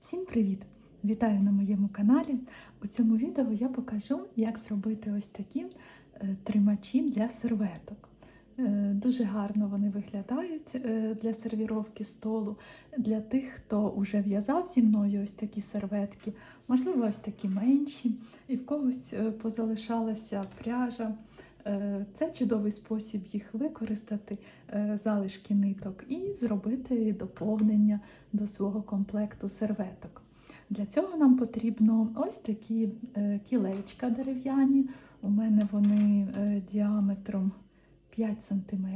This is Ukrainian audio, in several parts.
Всім привіт! Вітаю на моєму каналі. У цьому відео я покажу, як зробити ось такі е, тримачі для серветок. Е, Дуже гарно вони виглядають е, для сервіровки столу. Для тих, хто вже в'язав зі мною ось такі серветки, можливо, ось такі менші, і в когось позалишалася пряжа. Е, Це чудовий спосіб їх використати, е, залишки ниток, і зробити доповнення до свого комплекту серветок. Для цього нам потрібно ось такі е, кілечка дерев'яні. У мене вони діаметром 5 см.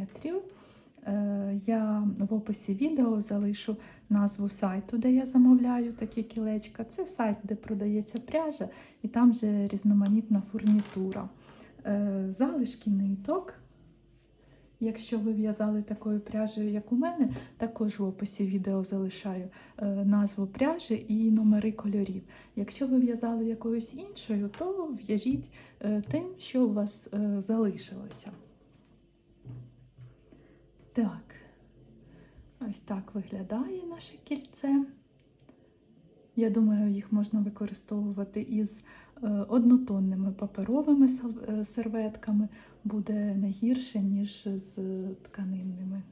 Я в описі відео залишу назву сайту, де я замовляю такі кілечка. Це сайт, де продається пряжа, і там же різноманітна фурнітура. Е, Залишки ниток. Якщо ви в'язали такою пряжею, як у мене, також в описі відео залишаю е, назву пряжі і номери кольорів. Якщо ви в'язали якоюсь іншою, то в'яжіть е, тим, що у вас залишилося. Так, ось так виглядає наше кільце. Я думаю, їх можна використовувати із однотонними паперовими е, серветками, буде не гірше, ніж з тканинними.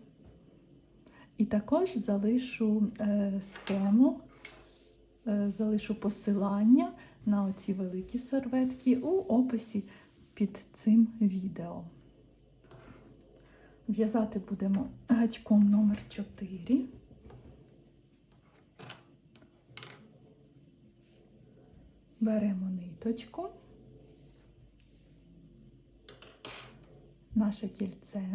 І також залишу е, схему, е, залишу посилання на оці великі серветки у описі під цим відео. В'язати будемо гачком номер 4. Беремо ниточку, наше кільце,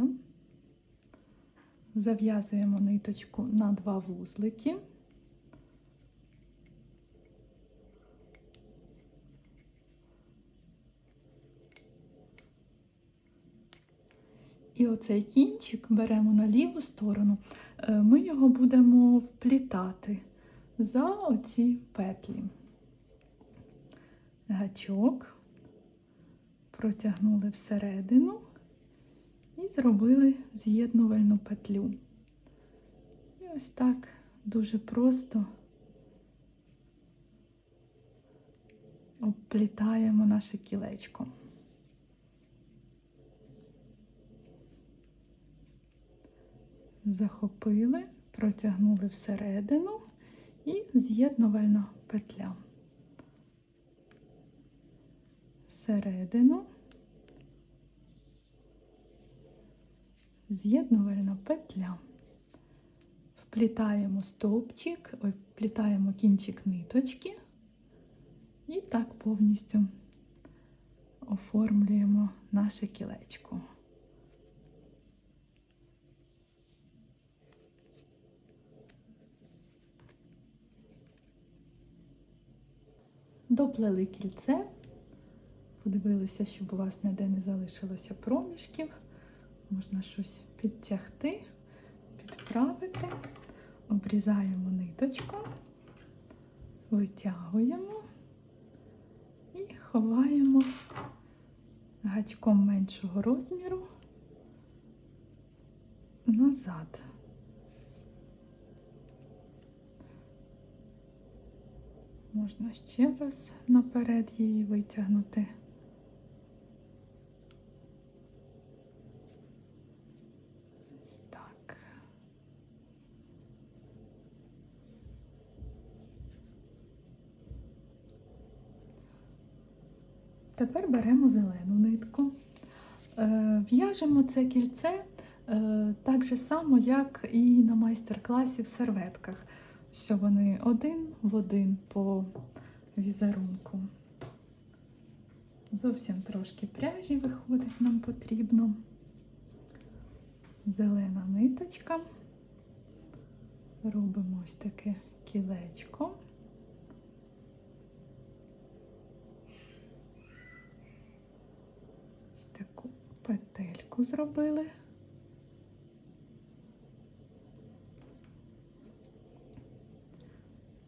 зав'язуємо ниточку на два вузлики. І оцей кінчик беремо на ліву сторону, е, ми його будемо вплітати за оці петлі гачок, протягнули всередину і зробили з'єднувальну петлю. І ось так дуже просто обплітаємо наше кілечко. Захопили, протягнули всередину і з'єднувальна петля. Всередину, з'єднувальна петля. Вплітаємо стовпчик, вплітаємо кінчик ниточки і так повністю оформлюємо наше кілечко. Доплели кільце, подивилися, щоб у вас ніде не залишилося проміжків. Можна щось підтягти, підправити, обрізаємо ниточку, витягуємо і ховаємо гачком меншого розміру назад. Можна ще раз наперед її витягнути. Ось так. Тепер беремо зелену нитку. Е, В'яжемо це кільце е, так же само, як і на майстер-класі в серветках. Що вони один в один по візерунку. Зовсім трошки пряжі виходить, нам потрібно. Зелена ниточка. Робимо ось таке кілечко. Ось таку петельку зробили.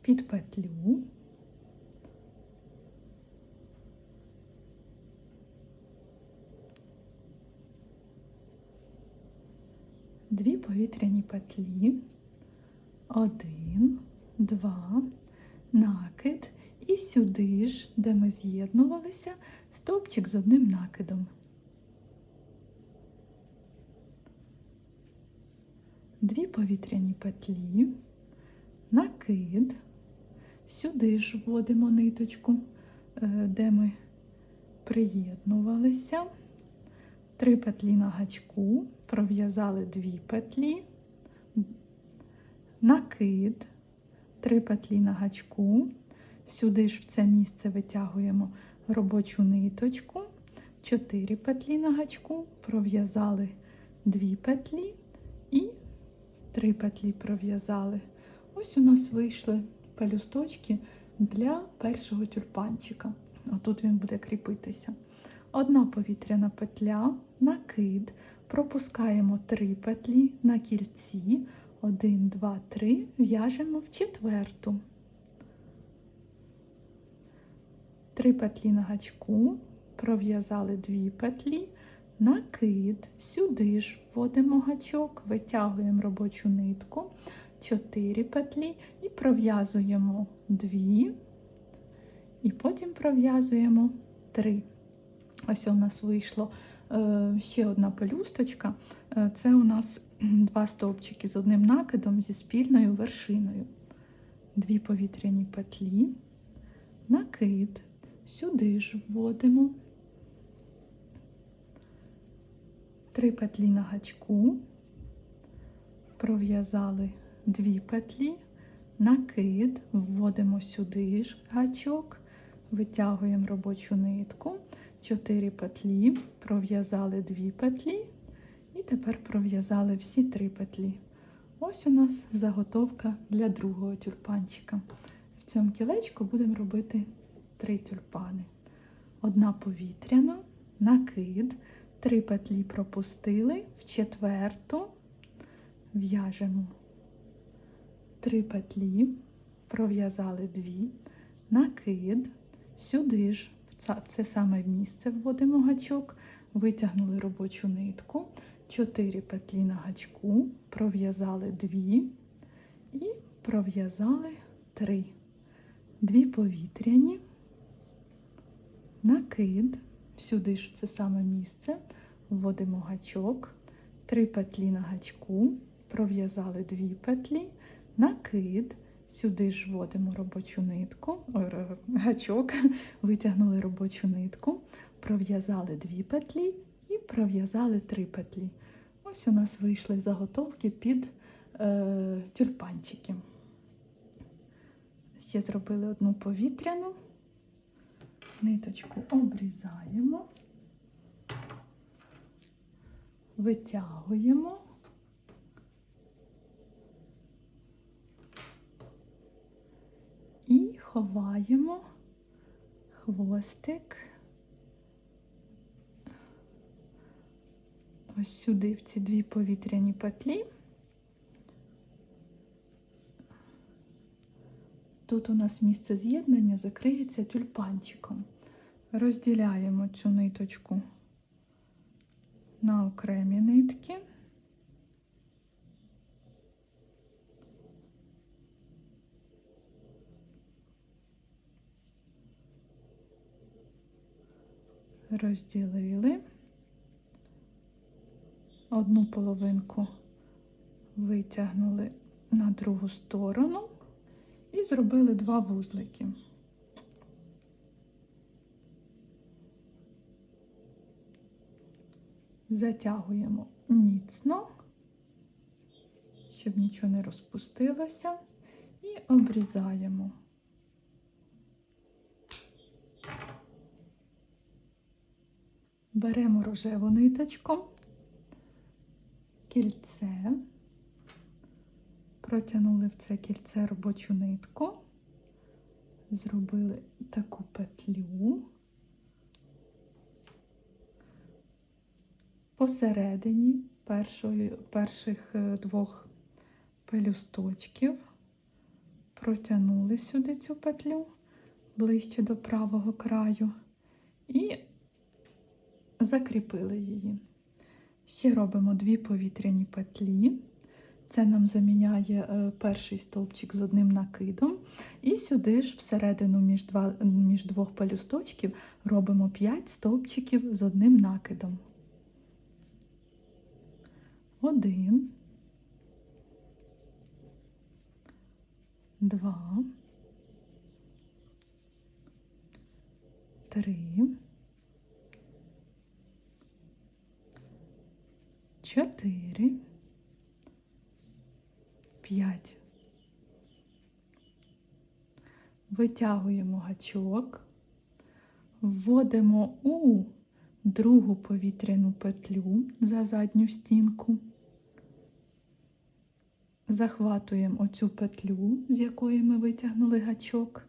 під петлю. Дві повітряні петлі. Один, два, накид, і сюди ж, де ми з'єднувалися, стовпчик з одним накидом. Дві повітряні петлі, накид, сюди ж вводимо ниточку, е, де ми приєднувалися, три петлі на гачку, пров'язали дві петлі, накид, три петлі на гачку, сюди ж в це місце витягуємо робочу ниточку, чотири петлі на гачку, пров'язали дві петлі і три петлі пров'язали. Ось у нас вийшли пелюсточки для першого тюльпанчика. Отут він буде кріпитися. Одна повітряна петля, накид, пропускаємо три петлі на кільці, один, два, три, в'яжемо в четверту. Три петлі на гачку, пров'язали дві петлі, накид, сюди ж вводимо гачок, витягуємо робочу нитку, 4 петлі і пров'язуємо 2, і потім пров'язуємо 3. Ось у нас вийшло е, ще одна пелюсточка. Е, Це у нас два стовпчики з одним накидом зі спільною вершиною. Дві повітряні петлі, накид, сюди ж вводимо три петлі на гачку, пров'язали дві петлі, накид, вводимо сюди ж гачок, витягуємо робочу нитку, 4 петлі, пров'язали дві петлі, і тепер пров'язали всі три петлі. Ось у нас заготовка для другого тюльпанчика. В цьому кілечку будемо робити три тюльпани. Одна повітряна, накид, три петлі пропустили, в четверту в'яжемо. Три петлі, пров'язали дві, накид, сюди ж в це, саме місце вводимо гачок, витягнули робочу нитку, 4 петлі на гачку, пров'язали дві і пров'язали три. Дві повітряні, накид, сюди ж в це саме місце, вводимо гачок, три петлі на гачку, пров'язали дві петлі, накид, сюди ж вводимо робочу нитку, гачок, витягнули робочу нитку, пров'язали дві петлі і пров'язали три петлі. Ось у нас вийшли заготовки під е, тюльпанчики. Ще зробили одну повітряну, ниточку обрізаємо, витягуємо. І ховаємо хвостик ось сюди, в ці дві повітряні петлі. Тут у нас місце з'єднання закриється тюльпанчиком. Розділяємо цю ниточку на окремі нитки. Розділили. Одну половинку витягнули на другу сторону і зробили два вузлики. Затягуємо міцно, щоб нічого не розпустилося, і обрізаємо. Беремо рожеву ниточку, кільце, протягнули в це кільце робочу нитку, зробили таку петлю. Посередині першої, перших е, двох пелюсточків протягнули сюди цю петлю ближче до правого краю і закріпили її. Ще робимо дві повітряні петлі, Це нам заміняє е, перший стовпчик з одним накидом. І сюди ж всередину між, два, між двох пелюсточків робимо 5 стовпчиків з одним накидом. Один. Два. Три. Чотири. П'ять. Витягуємо гачок, вводимо у другу повітряну петлю за задню стінку, захватуємо оцю петлю, з якої ми витягнули гачок,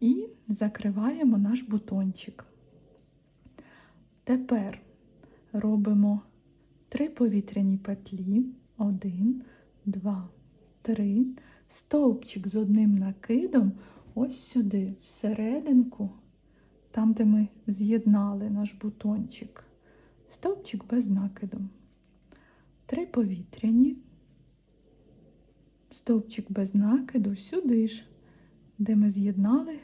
і закриваємо наш бутончик. Тепер робимо три повітряні петлі, один, два, три, стовпчик з одним накидом ось сюди, всерединку, там, де ми з'єднали наш бутончик, стовпчик без накиду. Три повітряні, стовпчик без накиду, сюди ж, де ми з'єднали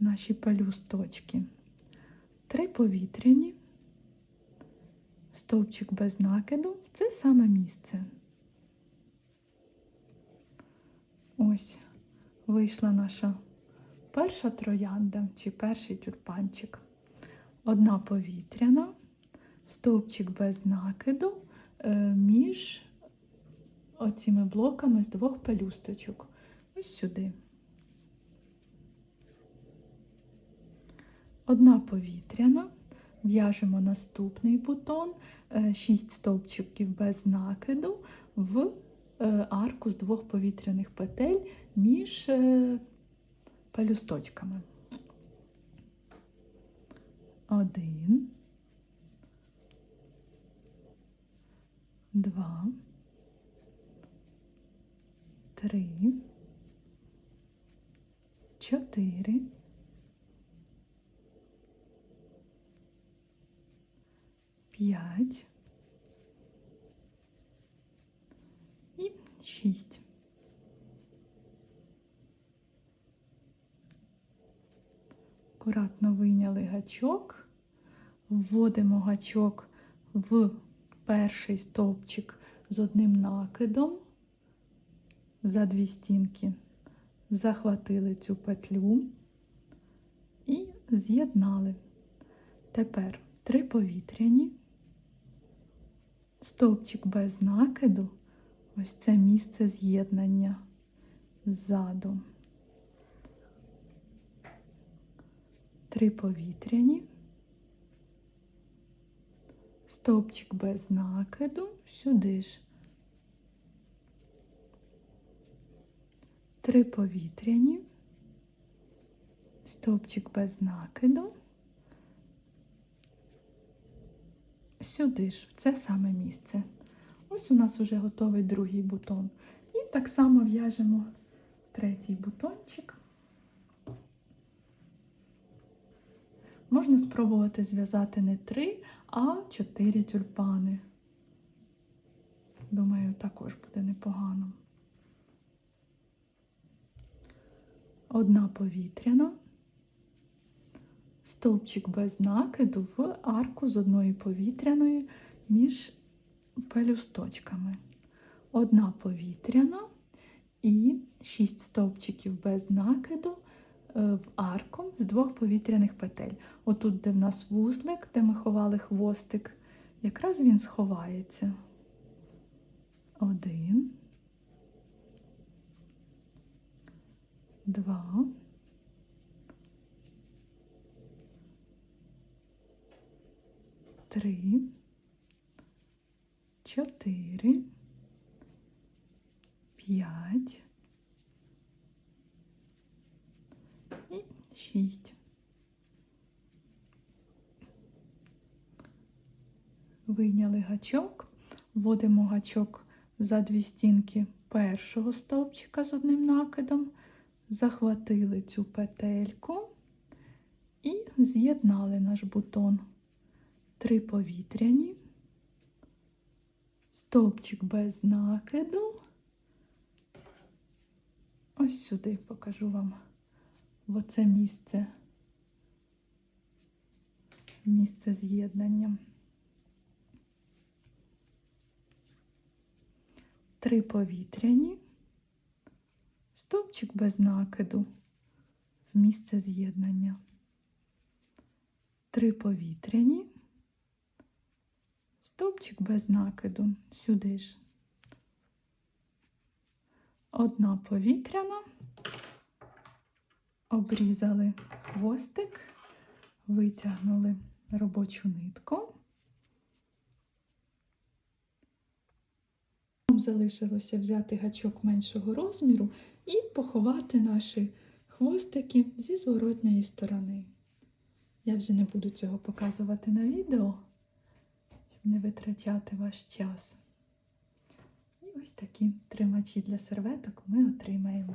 наші пелюсточки. Три повітряні, стовпчик без накиду в це саме місце. Ось вийшла наша перша троянда чи перший тюльпанчик. Одна повітряна, стовпчик без накиду е, між оціми блоками з двох пелюсточок. Ось сюди. Одна повітряна, в'яжемо наступний бутон, 6 стовпчиків без накиду в е, арку з двох повітряних петель між е, пелюсточками. Один, два, три, чотири. П'ять і шість. Акуратно вийняли гачок, вводимо гачок в перший стовпчик з одним накидом за дві стінки, захватили цю петлю і з'єднали. Тепер три повітряні, стовпчик без накиду, ось це місце з'єднання ззаду. Три повітряні, стовпчик без накиду, сюди ж. Три повітряні, стовпчик без накиду. сюди ж, в це саме місце. Ось у нас вже готовий другий бутон. І так само в'яжемо третій бутончик. Можна спробувати зв'язати не три, а чотири тюльпани. Думаю, також буде непогано. Одна повітряна стовпчик без накиду в арку з одної повітряної між пелюсточками. Одна повітряна і 6 стовпчиків без накиду е, в арку з двох повітряних петель. Отут, де в нас вузлик, де ми ховали хвостик, якраз він сховається. Один. Два. три, чотири, п'ять. І шість. Вийняли гачок, вводимо гачок за дві стінки першого стовпчика з одним накидом, захватили цю петельку і з'єднали наш бутон три повітряні, стовпчик без накиду. Ось сюди покажу вам в оце місце. Місце з'єднання. Три повітряні, стовпчик без накиду в місце з'єднання. Три повітряні, стовпчик без накиду сюди ж. Одна повітряна, обрізали хвостик, витягнули робочу нитку. Нам залишилося взяти гачок меншого розміру і поховати наші хвостики зі зворотньої сторони. Я вже не буду цього показувати на відео, щоб не витрачати ваш час. І ось такі тримачі для серветок ми отримаємо.